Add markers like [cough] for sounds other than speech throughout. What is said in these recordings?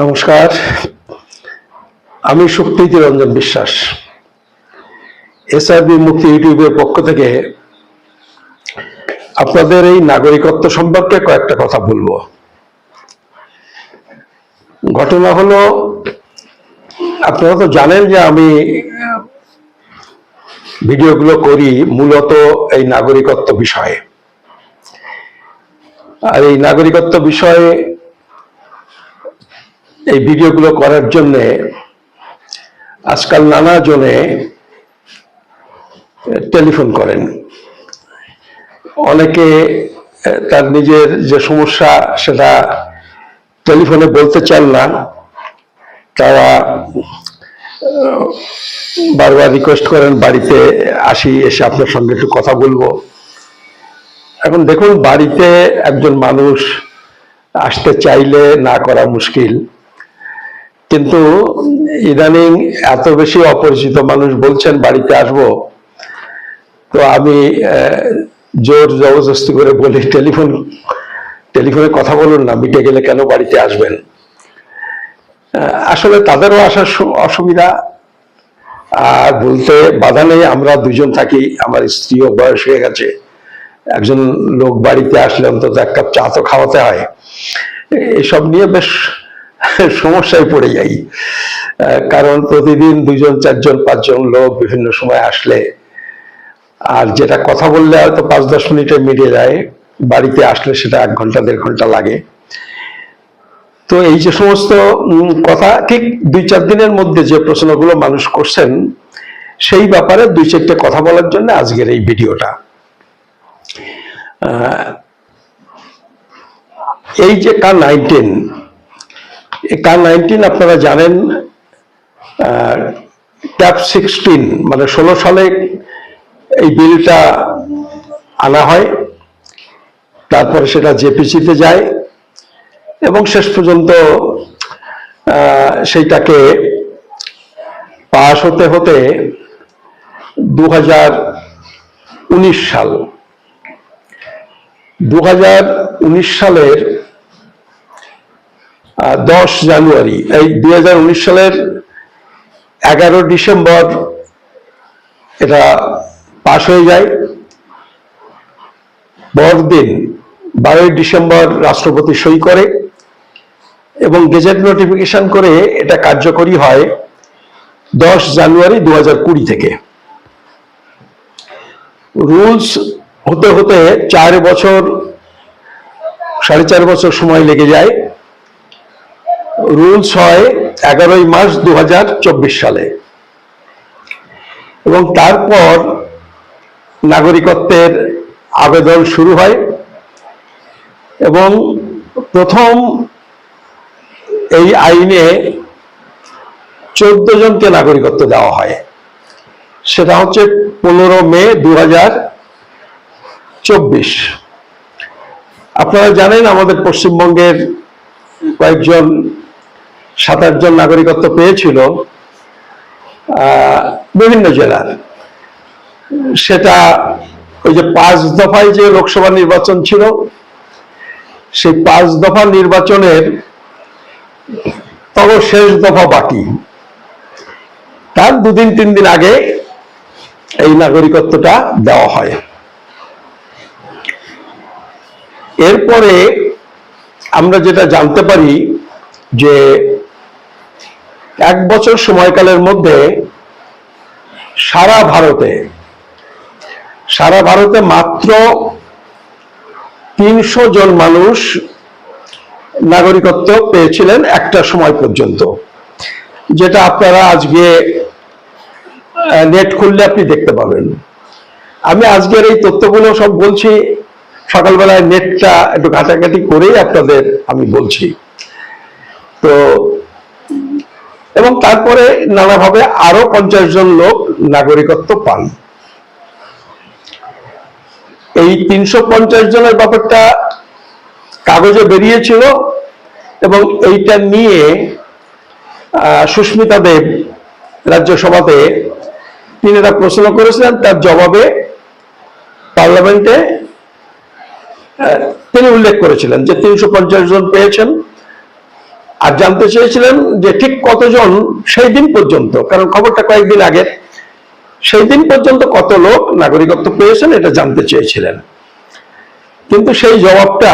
নমস্কার। আমি সুপ্রীতি রঞ্জন বিশ্বাস, এসআরবি মুক্তি ইউটিউবের পক্ষ থেকে আপনাদের এই নাগরিকত্ব সম্পর্কে কয়েকটা কথা বলব। ঘটনা হলো, আপনারা তো জানেন যে আমি ভিডিওগুলো করি মূলত এই নাগরিকত্ব বিষয়ে। আর এই নাগরিকত্ব বিষয়ে এই ভিডিওগুলো করার জন্য আজকাল নানা জনে টেলিফোন করেন। অনেকে তার নিজের যে সমস্যা, সেটা টেলিফোনে বলতে চান না। তারা বারবার রিকোয়েস্ট করেন, বাড়িতে আসি, এসে আপনার সঙ্গে একটু কথা বলব। এখন দেখুন, বাড়িতে একজন মানুষ আসতে চাইলে না করা মুশকিল। কিন্তু ইদানিং এত বেশি অপরিচিত মানুষ বলছেন, বাড়িতে আসব? তো আমি জোর জবরদস্তি করে বলি, টেলিফোন, টেলিফোনে কথা বলুন না, মিটে গেলে কেন বাড়িতে আসবেন? আসলে তাদেরও আসার অসুবিধা। আর বলতে বাধা নেই, আমরা দুজন থাকি, আমার স্ত্রীও বয়স হয়ে গেছে। একজন লোক বাড়িতে আসলে অন্তত এক কাপ চা তো খাওয়াতে হয়। এসব নিয়ে বেশ সমস্যায় পড়ে যাই। কারণ প্রতিদিন দুজন চারজন, পাঁচজন লোক বিভিন্ন সময় আসলে, আর যেটা কথা বললে হয়তো পাঁচ, দশ মিনিটে মিটে যায়, বাড়িতে আসলে সেটা এক ঘণ্টা, দেড় ঘণ্টা লাগে। তো এই যে সমস্ত কথা, ঠিক দুই, চার দিনের মধ্যে যে প্রশ্নগুলো মানুষ করছেন, সেই ব্যাপারে দুই, চারটে কথা বলার জন্য আজকের এই ভিডিওটা। এই যে কার নাইনটিন কার নাইনটিন আপনারা জানেন ট্যাপ সিক্সটিন মানে ষোলো সালে এই বিলটা আনা হয়, তারপরে সেটা জেপিসিতে যায় এবং শেষ পর্যন্ত সেইটাকে পাশ হতে হতে দু উনিশ সাল দু উনিশ সালের দশ জানুয়ারি। এই দুই হাজার উনিশ সালের এগারো ডিসেম্বর এটা পাশ হয়ে যায়। পরদিন বারোই ডিসেম্বর রাষ্ট্রপতি সই করে এবং গেজেট নোটিফিকেশন করে এটা কার্যকরী হয় দশ জানুয়ারি দু কুড়ি থেকে। রুলস হতে হতে চার বছর, সাড়ে চার বছর সময় লেগে যায়। রুলস হয় এগারোই মার্চ দু হাজার চব্বিশ সালে। এবং তারপর নাগরিকত্বের আবেদন শুরু হয় এবং প্রথম এই আইনে চোদ্দ জনকে নাগরিকত্ব দেওয়া হয়। সেটা হচ্ছে পনেরো মে দু চব্বিশ। আপনারা জানেন আমাদের পশ্চিমবঙ্গের কয়েকজন সাত আটজন নাগরিকত্ব পেয়েছিল বিভিন্ন জেলার। সেটা ওই যে পাঁচ দফায় যে লোকসভা নির্বাচন ছিল, সেই পাঁচ দফা নির্বাচনের তব শেষ দফা বাকি। তার দুদিন, তিন দিন আগে এই নাগরিকত্বটা দেওয়া হয়। এরপরে আমরা যেটা জানতে পারি যে এক বছর সময়কালের মধ্যে সারা ভারতে সারা ভারতে মাত্র তিনশো জন মানুষ নাগরিকত্ব পেয়েছিলেন একটা সময় পর্যন্ত। যেটা আপনারা আজকে নেট খুললে আপনি দেখতে পাবেন। আমি আজকের এই তথ্যগুলো সব বলছি, সকালবেলায় নেটটা একটু ঘাটাঘাটি করেই আপনাদের আমি বলছি। তো এবং তারপরে নানাভাবে আরও পঞ্চাশ জন লোক নাগরিকত্ব পান এই তিনশো পঞ্চাশ জনের ব্যাপারটা কাগজে বেরিয়েছিল এবং এইটা নিয়ে সুস্মিতা দেব রাজ্যসভাতে তিনি একটা প্রশ্ন করেছিলেন। তার জবাবে পার্লামেন্টে তিনি উল্লেখ করেছিলেন যে তিনশো পঞ্চাশ জন পেয়েছেন। আর জানতে চেয়েছিলেন যে ঠিক কতজন সেই দিন পর্যন্ত, কারণ খবরটা কয়েকদিন আগে, সেই দিন পর্যন্ত কত লোক নাগরিকত্ব পেয়েছেন এটা জানতে চেয়েছিলেন। কিন্তু সেই জবাবটা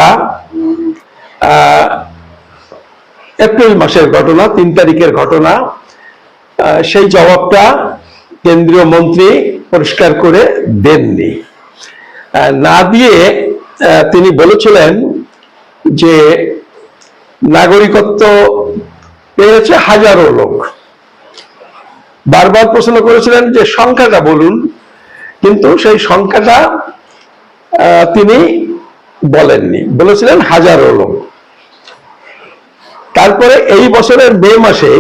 এপ্রিল মাসের ঘটনা, তিন তারিখের ঘটনা সেই জবাবটা কেন্দ্রীয় মন্ত্রী পরিষ্কার করে দেননি। না দিয়ে তিনি বলেছিলেন যে নাগরিকত্ব পেয়েছে হাজারো লোক। বারবার প্রশ্ন করেছিলেন যে সংখ্যাটা বলুন, কিন্তু সেই সংখ্যাটা তিনি বলেননি, বলেছিলেন হাজারো লোক। তারপরে এই বছরের মে মাসে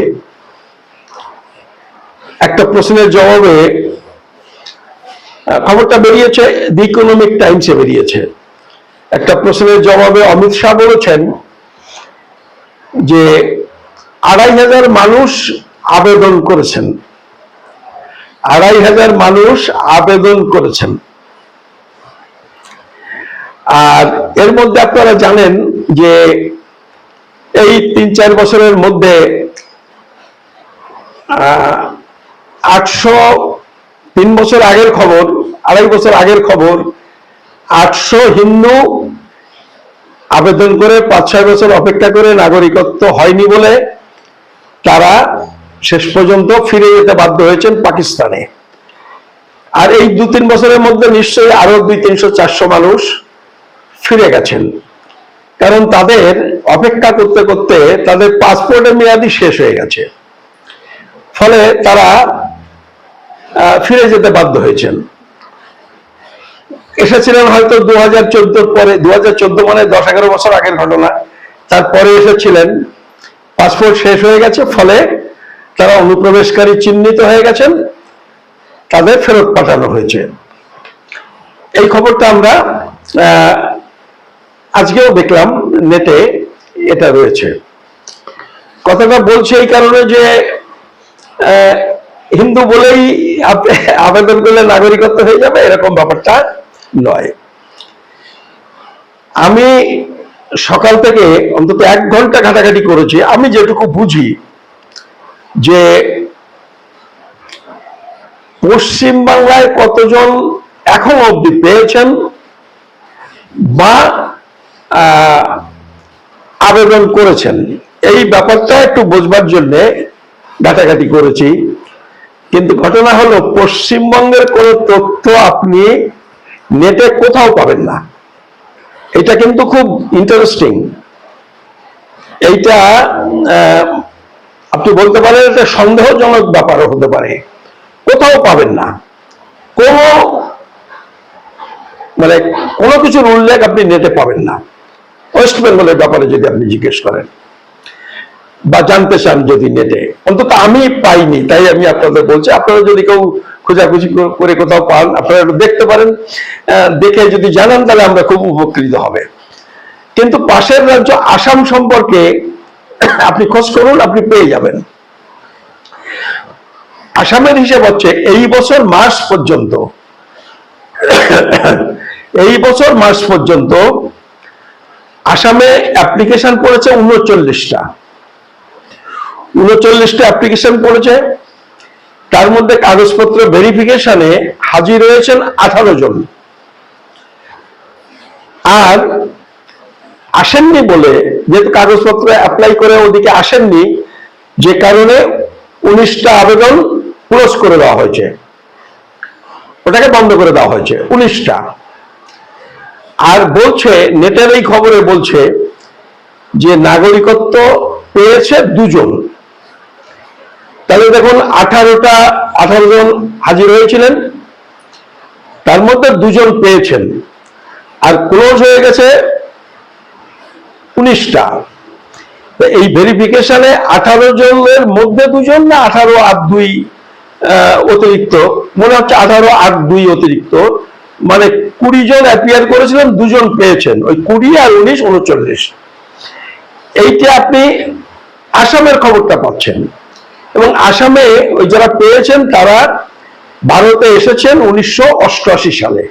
একটা প্রশ্নের জবাবে খবরটা বেরিয়েছে দি ইকোনমিক টাইমসে বেরিয়েছে। একটা প্রশ্নের জবাবে অমিত শাহ বলেছেন যে আড়াই হাজার মানুষ আবেদন করেছেন। আড়াই হাজার মানুষ আবেদন করেছেন। আর এর মধ্যে আপনারা জানেন যে এই তিন চার বছরের মধ্যে আটশো তিন বছর আগের খবর, আড়াই বছর আগের খবর, আটশো হিন্দু আবেদন করে পাঁচ, ছয় বছর অপেক্ষা করে নাগরিকত্ব হয়নি বলে তারা শেষ পর্যন্ত ফিরে যেতে বাধ্য হয়েছেন পাকিস্তানে। আর এই দু, তিন বছরের মধ্যে নিশ্চয়ই আরও দুই, তিনশো, চারশো মানুষ ফিরে গেছেন। কারণ তাদের অপেক্ষা করতে করতে তাদের পাসপোর্টের মেয়াদি শেষ হয়ে গেছে। ফলে তারা ফিরে যেতে বাধ্য হয়েছেন। এসেছিলেন হয়তো দু হাজার পরে দু হাজার চোদ্দ মানে দশ এগারো বছর আগের ঘটনা। তারপরে এসেছিলেন, পাসপোর্ট শেষ হয়ে গেছে, ফলে তারা অনুপ্রবেশকারী চিহ্নিত হয়ে গেছেন, তাদের ফেরত পাঠানো হয়েছে। এই খবরটা আমরা আজকেও দেখলাম, নেটে এটা রয়েছে। কথাটা বলছি এই কারণে যে হিন্দু বলেই আবেদন করলে নাগরিকত্ব হয়ে যাবে, এরকম ব্যাপারটা নয়। আমি সকাল থেকে অন্তত এক ঘণ্টা ঘাটাঘাটি করেছি। আমি যেটুকু বুঝি যে পশ্চিম বাংলায় কতজন এখন অবধি পেয়েছেন বা আবেদন করেছেন, এই ব্যাপারটা একটু বোঝবার জন্য ঘাটাঘাটি করেছি। কিন্তু ঘটনা হলো, পশ্চিমবঙ্গের কোনো তথ্য আপনি নেটে কোথাও পাবেন না। এটা কিন্তু খুব ইন্টারেস্টিং এইটা আপনি বলতে পারেন এটা সন্দেহজনক ব্যাপারও হতে পারে। কোথাও পাবেন না। কোনো মানে কোনো কিছুর উল্লেখ আপনি নেটে পাবেন না। ওয়েস্ট বেঙ্গলের ব্যাপারে যদি আপনি জিজ্ঞেস করেন, বা জানতে চান যদি নেটে। অন্তত আমি পাইনি, তাই আমি আপনাদের বলছি। আপনারা যদি কেউ খোঁজাখুঁজি করে কোথাও পান, আপনারা দেখতে পারেন। দেখে যদি জানান, তাহলে আমরা খুব উপকৃত হবে। কিন্তু পাশের রাজ্য আসাম সম্পর্কে আপনি খোঁজ করুন, আপনি পেয়ে যাবেন। আসামের হিসেব হচ্ছে, এই বছর মার্চ পর্যন্ত, এই বছর মার্চ পর্যন্ত আসামে অ্যাপ্লিকেশন পড়েছে উনচল্লিশটা। উনচল্লিশটা অ্যাপ্লিকেশন পড়েছে তার মধ্যে কাগজপত্র ভেরিফিকেশনে হাজির হয়েছেন আঠারো জন। আর আসেননি বলে যেহেতু কাগজপত্র অ্যাপ্লাই করে ওদিকে আসেননি, যে কারণে উনিশটা আবেদন ক্লোজ করে দেওয়া হয়েছে। ওটাকে বন্ধ করে দেওয়া হয়েছে, উনিশটা। আর বলছে, নেটের এই খবরে বলছে যে নাগরিকত্ব পেয়েছে দুজন। তাহলে দেখুন আঠারোটা, আঠারো জন হাজির হয়েছিলেন। তার মধ্যে দুজন পেয়েছেন। আর ক্লোজ হয়ে গেছে উনিশটা। এই ভেরিফিকেশনে আঠারো জনের মধ্যে দুজন না আঠারো আট দুই অতিরিক্ত? মনে হচ্ছে আঠারো আট দুই অতিরিক্ত। মানে কুড়ি জন অ্যাপিয়ার করেছিলেন, দুজন পেয়েছেন। ওই কুড়ি আর উনিশ, উনচল্লিশ। এইটা আপনি আসামের খবরটা পাচ্ছেন। এবং আসামে ওই যারা পেয়েছেন তারা ভারতে এসেছেন উনিশশো অষ্টআশি সালে।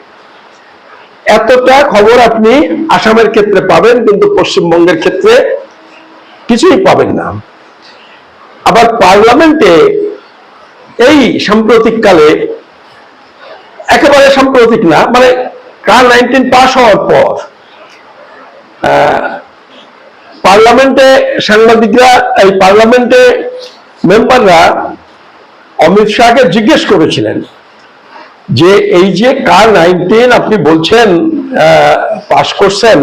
এতটা খবর আপনি আসামের ক্ষেত্রে পাবেন, কিন্তু পশ্চিমবঙ্গের ক্ষেত্রে কিছুই পাবেন না। আবার পার্লামেন্টে এই সাম্প্রতিককালে একেবারে সাম্প্রতিক না মানে কার নাইনটিন পাস হওয়ার পর পার্লামেন্টে সাংবাদিকরা, এই পার্লামেন্টে মেম্বাররা অমিত শাহকে জিজ্ঞেস করেছিলেন যে এই যে কার নাইনটিন আপনি বলছেন পাশ করছেন,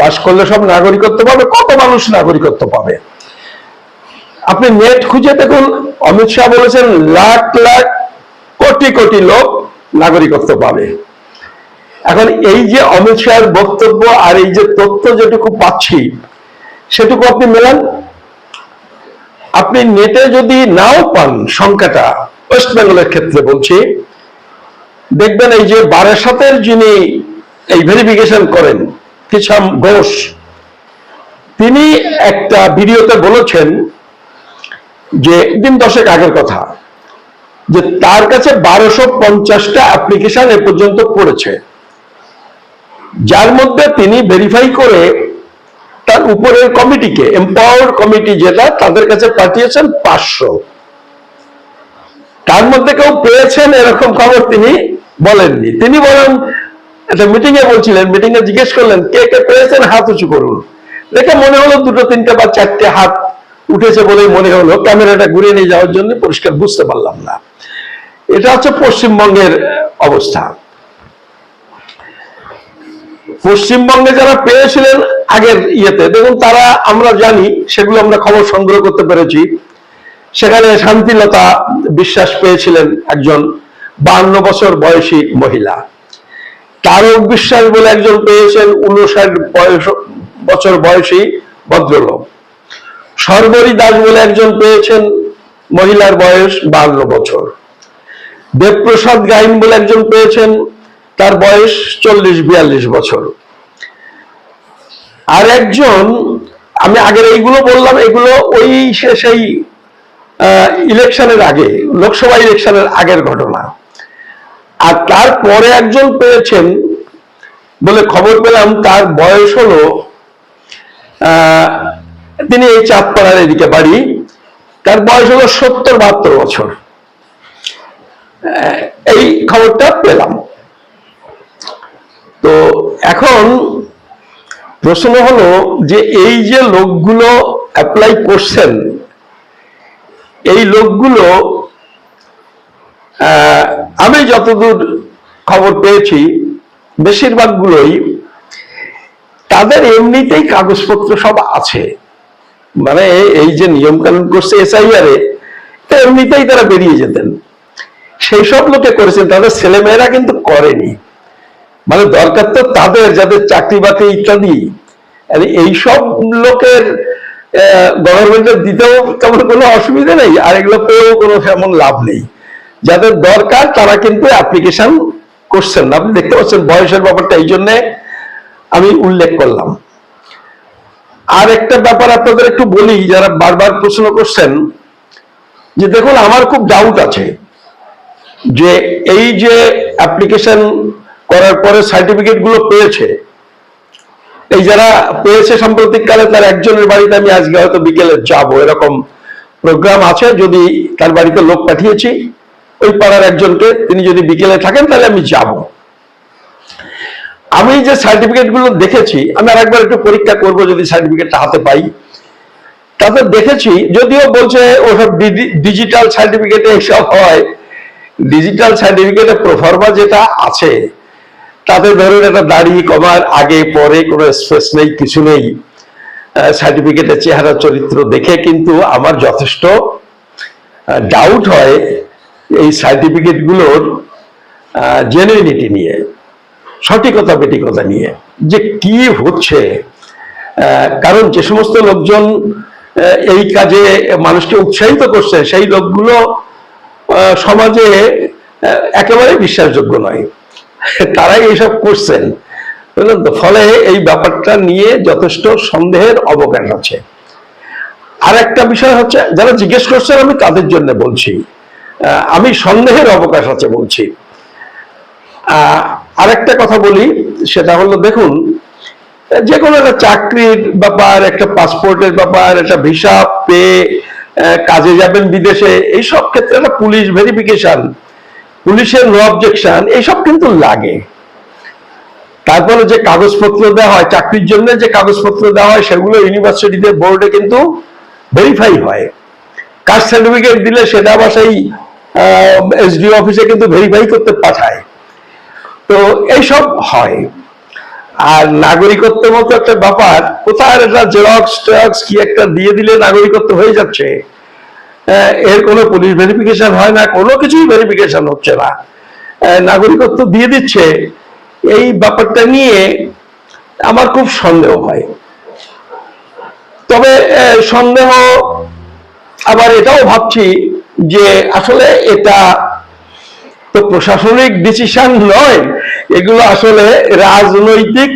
পাশ করলে সব নাগরিকত্ব পাবে? কত মানুষ নাগরিকত্ব পাবে? আপনি নেট খুঁজে দেখুন, অমিত শাহ বলেছেন লাখ লাখ কোটি কোটি লোক নাগরিকত্ব পাবে। এখন এই যে অমিত শাহের বক্তব্য আর এই যে তথ্য যেটুকু পাচ্ছি, সেটুকু আপনি মেলান। আপনি নেটে যদি নাও পান সংখ্যাটা, ওয়েস্ট বেঙ্গলের ক্ষেত্রে বলছি, দেখবেন এই যে বারাসাতের যিনি এই ভেরিফিকেশন করেন, কিসাম ঘোষ, তিনি একটা ভিডিওতে বলেছেন যে, দিন দশেক আগের কথা, যে তার কাছে বারোশো পঞ্চাশটা অ্যাপ্লিকেশন এ পর্যন্ত পড়েছে। যার মধ্যে তিনি ভেরিফাই করে তার উপরের কমিটিকে এম্পাওয়ার্ড কমিটি যেটা, তাদের কাছে পাঠিয়েছেন পাঁচশো। তার মধ্যে কেউ পেয়েছেন এরকম খবর তিনি বলেননি। তিনি বলেন একটা মিটিং এ বলছিলেন মিটিং এ জিজ্ঞেস করলেন, কে কে পেয়েছেন? হাত উঁচু করুন। দেখে মনে হলো দুটো, তিনটে বা চারটে হাত উঠেছে বলেই মনে হলো। ক্যামেরাটা ঘুরিয়ে নিয়ে যাওয়ার জন্য পরিষ্কার বুঝতে পারলাম না। এটা হচ্ছে পশ্চিমবঙ্গের অবস্থা। পশ্চিমবঙ্গে যারা পেয়েছিলেন আগের ইয়েতে, দেখুন তারা, আমরা জানি, সেগুলো আমরা খবর সংগ্রহ করতে পেরেছি। সেখানে শান্তিলতা বিশ্বাস পেয়েছিলেন একজন বান্ন বছর বয়সী মহিলা। তারক বিশ্বাস বলে একজন পেয়েছেন উনষাট বয়স, বছর বয়সী ভদ্রলোক। সর্বরী দাস বলে একজন পেয়েছেন মহিলার বয়স বান্ন বছর। দেবপ্রসাদ গাইন বলে একজন পেয়েছেন তার বয়স চল্লিশ বিয়াল্লিশ বছর। আর একজন, আমি আগের এইগুলো বললাম, এগুলো ওই সেই ইলেকশনের আগে, লোকসভা ইলেকশনের আগের ঘটনা। আর তারপরে একজন পেয়েছেন বলে খবর পেলাম, তার বয়স হলো তিনি এই চাঁদপাড়ার এদিকে বাড়ি, তার বয়স হলো সত্তর বাহাত্তর বছর। এই খবরটা পেলাম। তো এখন প্রশ্ন হলো যে এই যে লোকগুলো অ্যাপ্লাই করছেন, এই লোকগুলো আমি যতদূর খবর পেয়েছি, বেশিরভাগগুলোই তাদের এমনিতেই কাগজপত্র সব আছে। মানে এই যে নিয়ম কানুন করছে এসআইআর এমনিতেই তারা বেরিয়ে যেতেন। সেই সব লোকে করেছেন, তাদের ছেলেমেয়েরা কিন্তু করেনি। মানে দরকার তো তাদের, যাদের চাকরি বাকরি ইত্যাদি। এইসব লোকের গভর্নমেন্টের দিতেও তেমন কোনো অসুবিধা নেই, আর এগুলো পেয়েও কোনো তেমন লাভ নেই। যাদের দরকার, তারা কিন্তু অ্যাপ্লিকেশন করছেন না। আপনি দেখতে পাচ্ছেন বয়সের ব্যাপারটা এই জন্যে আমি উল্লেখ করলাম। আর একটা ব্যাপার আপনাদের একটু বলি, যারা বারবার প্রশ্ন করছেন, যে দেখুন, আমার খুব ডাউট আছে যে এই যে অ্যাপ্লিকেশন করার পরে সার্টিফিকেটগুলো পেয়েছে। এই যারা পেয়েছে সাম্প্রতিককালে, তার একজনের বাড়িতে আমি আজকে হয়তো বিকেলে যাব। এরকম প্রোগ্রাম আছে, যদি তার বাড়িতে লোক পাঠিয়েছি, ওই পাড়ার একজনকে, তিনি যদি বিকেলে থাকেন, তাহলে আমি যাব। আমি যে সার্টিফিকেটগুলো দেখেছি, আমি আরেকবার একটু পরীক্ষা করব যদি সার্টিফিকেটটা হাতে পাই। তাতে দেখেছি, যদিও বলছে ওসব ডিজিটাল সার্টিফিকেটে এসব হয় ডিজিটাল সার্টিফিকেটে প্রফর্মা যেটা আছে তাতে ধরুন একটা দাড়ি কমার আগে, পরে কোনো স্পেস নেই, কিছু নেই। সার্টিফিকেটের চেহারা, চরিত্র দেখে কিন্তু আমার যথেষ্ট ডাউট হয় এই সার্টিফিকেটগুলোর জেনুইনিটি নিয়ে, সঠিকতা বেটিকতা নিয়ে, যে কি হচ্ছে। কারণ যে সমস্ত লোকজন এই কাজে মানুষকে উৎসাহিত করছে, সেই লোকগুলো সমাজে একেবারে বিশ্বাসযোগ্য নয়। [laughs] তারাই এইসব করছেন। বুঝলেন তো? ফলে এই ব্যাপারটা নিয়ে যথেষ্ট সন্দেহের অবকাশ আছে। আর একটা বিষয় হচ্ছে যারা জিজ্ঞেস করছেন আমি তাদের জন্য বলছি। আমি সন্দেহের অবকাশ আছে বলছি। আহ, আরেকটা কথা বলি সেটা হলো দেখুন যে কোনো একটা চাকরির ব্যাপার একটা পাসপোর্টের ব্যাপার একটা ভিসা পেয়ে কাজে যাবেন বিদেশে এইসব ক্ষেত্রে একটা পুলিশ ভেরিফিকেশন পুলিশের নো অবজেকশন এইসব কিন্তু লাগে। তারপরে যে কাগজপত্র দেওয়া হয়, চাকরির জন্য যে কাগজপত্র দেওয়া হয়, সেগুলো ইউনিভার্সিটিতে বোর্ডে কিন্তু ভেরিফাই হয়। কাস্ট সার্টিফিকেট দিলে সেটা আবার সেই এসডিও অফিসে কিন্তু ভেরিফাই করতে পাঠায়। তো এইসব হয়। আর নাগরিকত্ব মতো একটা ব্যাপার, কোথায় একটা জেরক্স টেরক্স কি একটা দিয়ে দিলে নাগরিকত্ব হয়ে যাচ্ছে? এর কোনো পুলিশ ভেরিফিকেশন হয় না, কোনো কিছুই ভেরিফিকেশন হচ্ছে না। নাগরিকত্ব দিয়ে দিচ্ছে। এই ব্যাপারটা নিয়ে আমার খুব সন্দেহ হয়। তবে সন্দেহ, আবার এটাও ভাবছি যে আসলে এটা তো প্রশাসনিক ডিসিশন নয়। এগুলো আসলে রাজনৈতিক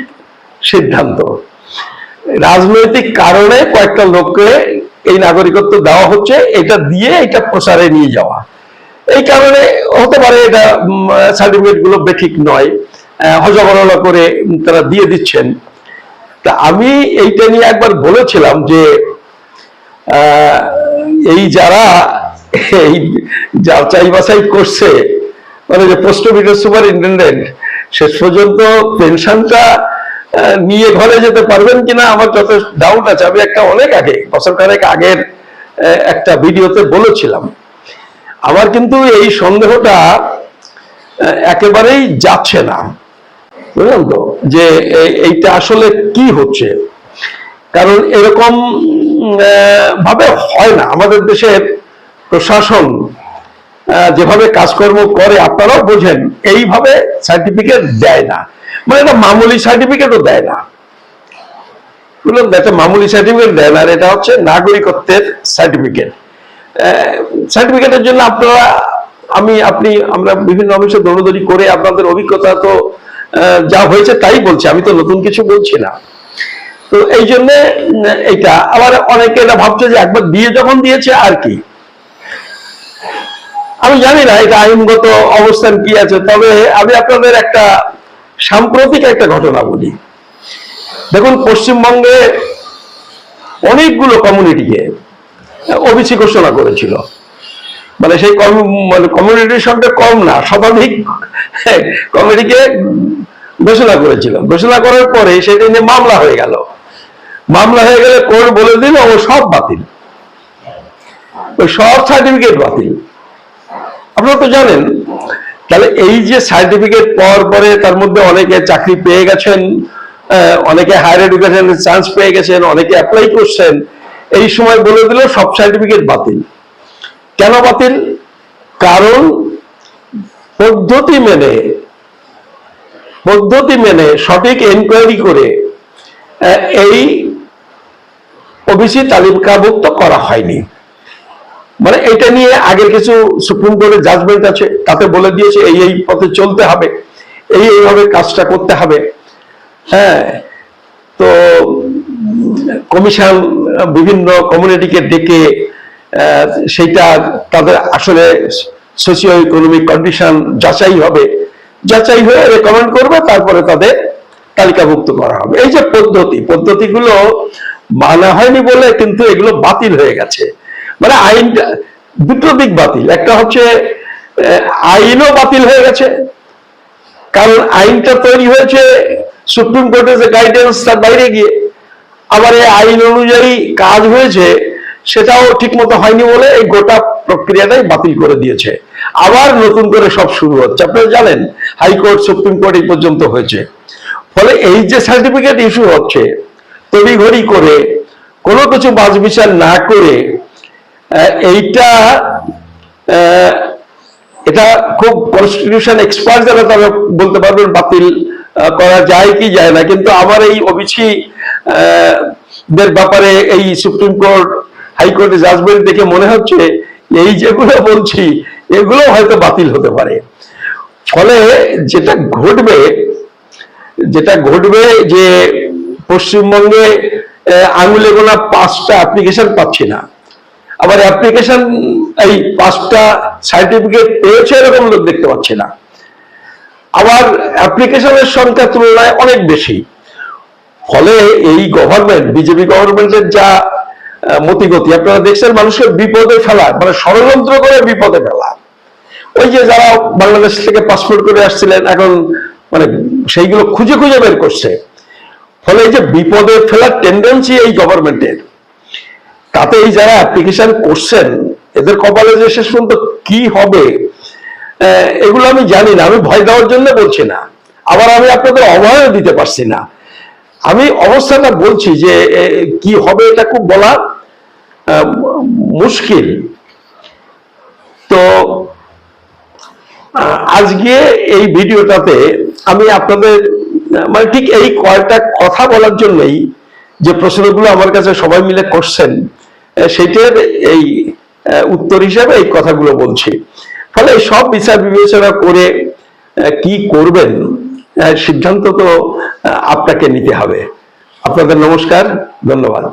সিদ্ধান্ত। রাজনৈতিক কারণে কয়েকটা লোককে এই নাগরিকত্ব দেওয়া হচ্ছে এটা দিয়ে এটা প্রসারে নিয়ে যাওয়া। এই কারণে হতে পারে এটা সার্টিফিকেটগুলো বেঠিক নয় আহ, হজগরলা করে তারা দিয়ে দিচ্ছেন। তা আমি এইটা নিয়ে একবার বলেছিলাম যে এই যারা এই যাচাই বাছাই করছে মানে যে পোস্ট অফিসের সুপারিনটেন্ডেন্ট শেষ পর্যন্ত পেনশনটা নিয়ে ঘরে যেতে পারবেন কিনা আমার যত ডাউট আছে। আমি একটা অনেক আগে, বছর খানেক আগের একটা ভিডিওতে বলেছিলাম। আমার কিন্তু এই সন্দেহটা একেবারেই যাচ্ছে না। বুঝলেন তো? যে এইটা আসলে কি হচ্ছে? কারণ এরকম ভাবে হয় না। আমাদের দেশের প্রশাসন যেভাবে কাজকর্ম করে, আপনারাও বোঝেন, এইভাবে সার্টিফিকেট দেয় না। মানে এটা মামুলি সার্টিফিকেটও দেয় না? একটা মামুলি সার্টিফিকেট দেয় না এটা হচ্ছে নাগরিকত্বের সার্টিফিকেট সার্টিফিকেটের জন্য আপনারা, আমি, আপনি, আমরা বিভিন্ন অফিসে দৌড়দৌড়ি করে আপনাদের অভিজ্ঞতা তো যা হয়েছে তাই বলছি, আমি তো নতুন কিছু বলছি না। তো এই জন্য এইটা। আবার অনেকে এটা ভাবছে যে একবার দিয়ে যখন দিয়েছে আর কি? আমি জানি না এটা আইনগত অবস্থান কি আছে, তবে আমি আপনাদের একটা সাম্প্রতিক একটা ঘটনা বলি। দেখুন, পশ্চিমবঙ্গে অনেকগুলো কমিউনিটিকে ওবিসি ঘোষণা করেছিল। মানে সেই মানে কমিউনিটির সংখ্যা কম না শতাধিক কমিটিকে ঘোষণা করেছিল। ঘোষণা করার পরে সেটা নিয়ে মামলা হয়ে গেল। মামলা হয়ে গেলে কোর্ট বলে দিল, ও সব বাতিল। ওই সব সার্টিফিকেট বাতিল। আপনারা তো জানেন, তাহলে এই যে সার্টিফিকেট পাওয়ার পরে তার মধ্যে অনেকে চাকরি পেয়ে গেছেন অনেকে হায়ার এডুকেশনের চান্স পেয়ে গেছেন, অনেকে অ্যাপ্লাই করছেন, এই সময় বলে দিল সব সার্টিফিকেট বাতিল। কেন বাতিল? কারণ পদ্ধতি মেনে পদ্ধতি মেনে সঠিক এনকোয়ারি করে এই ওবিসি তালিকাভুক্ত করা হয়নি। মানে এটা নিয়ে আগের কিছু সুপ্রিম কোর্টের জাজমেন্ট আছে, তাতে বলে দিয়েছে এই এই পথে চলতে হবে, এই এইভাবে কাজটা করতে হবে। হ্যাঁ তো কমিশন বিভিন্ন কমিউনিটিকে ডেকে সেইটা তাদের আসলে সোশিও ইকোনমিক কন্ডিশন যাচাই হবে। যাচাই হয়ে রেকমেন্ড করবে, তারপরে তাদের তালিকাভুক্ত করা হবে। এই যে পদ্ধতি, পদ্ধতিগুলো মানা হয়নি বলে কিন্তু এগুলো বাতিল হয়ে গেছে। মানে আইনটা দুটো দিক বাতিল। একটা হচ্ছে আইনও বাতিল হয়ে গেছে। কারণ আইনটা তৈরি হয়েছে, সুপ্রিম কোর্টের যে গাইডেন্স তার বাইরে গিয়ে। আবার এই আইন অনুযায়ী কাজ হয়েছে, সেটাও ঠিক মতো হয়নি বলে এই গোটা প্রক্রিয়াটাই বাতিল করে দিয়েছে। আবার নতুন করে সব শুরু হচ্ছে। আপনারা জানেন, হাইকোর্ট, সুপ্রিম কোর্ট এই পর্যন্ত হয়েছে। ফলে এই যে সার্টিফিকেট ইস্যু হচ্ছে, তড়িঘড়ি করে কোনো কিছু বাজ বিচার না করে এইটা এটা খুব কনস্টিটিউশন এক্সপার্ট যারা তারা বলতে পারবেন বাতিল করা যায় কি যায় না। কিন্তু আমার এই ওবিসি দের ব্যাপারে এই সুপ্রিম কোর্ট হাইকোর্টের জাজমেন্ট দেখে মনে হচ্ছে এই যেগুলো বলছি, এগুলো হয়তো বাতিল হতে পারে। ফলে যেটা ঘটবে যেটা ঘটবে যে পশ্চিমবঙ্গে আঙুলে গোনা পাঁচটা অ্যাপ্লিকেশন পাচ্ছি না। আবার অ্যাপ্লিকেশন এই পাঁচটা সার্টিফিকেট পেয়েছে এরকম লোক দেখতে পাচ্ছি না। আবার অ্যাপ্লিকেশনের সংখ্যা তুলনায় অনেক বেশি। ফলে এই গভর্নমেন্ট বিজেপি গভর্নমেন্টের যা মতিগতি, আপনারা দেখছেন মানুষকে বিপদে ফেলা মানে ষড়যন্ত্র করে বিপদে ফেলা। ওই যে যারা বাংলাদেশ থেকে পাসপোর্ট করে আসছিলেন, এখন মানে সেইগুলো খুঁজে খুঁজে বের করছে। ফলে এই যে বিপদে ফেলার টেন্ডেন্সি এই গভর্নমেন্টের তাতে এই যারা অ্যাপ্লিকেশন করছেন, এদের কপালে যে শেষ পর্যন্ত কি হবে এগুলো আমি জানি না, আমি ভয় দেওয়ার জন্য বলছি না। আবার আমি আপনাদের অভয়ও দিতে পারছি না। আমি অবস্থাটা বলছি যে কি হবে এটা খুব বলা মুশকিল। তো, আজকে এই ভিডিওটাতে আমি আপনাদের মানে ঠিক এই কয়েকটা কথা বলার জন্যই যে প্রশ্নগুলো আমার কাছে সবাই মিলে করছেন আহ, সেইটার এই উত্তর হিসাবে এই কথাগুলো বলছি। ফলে সব বিচার বিবেচনা করে কি করবেন সিদ্ধান্ত তো আপনাকে নিতে হবে। আপনাদের নমস্কার ধন্যবাদ।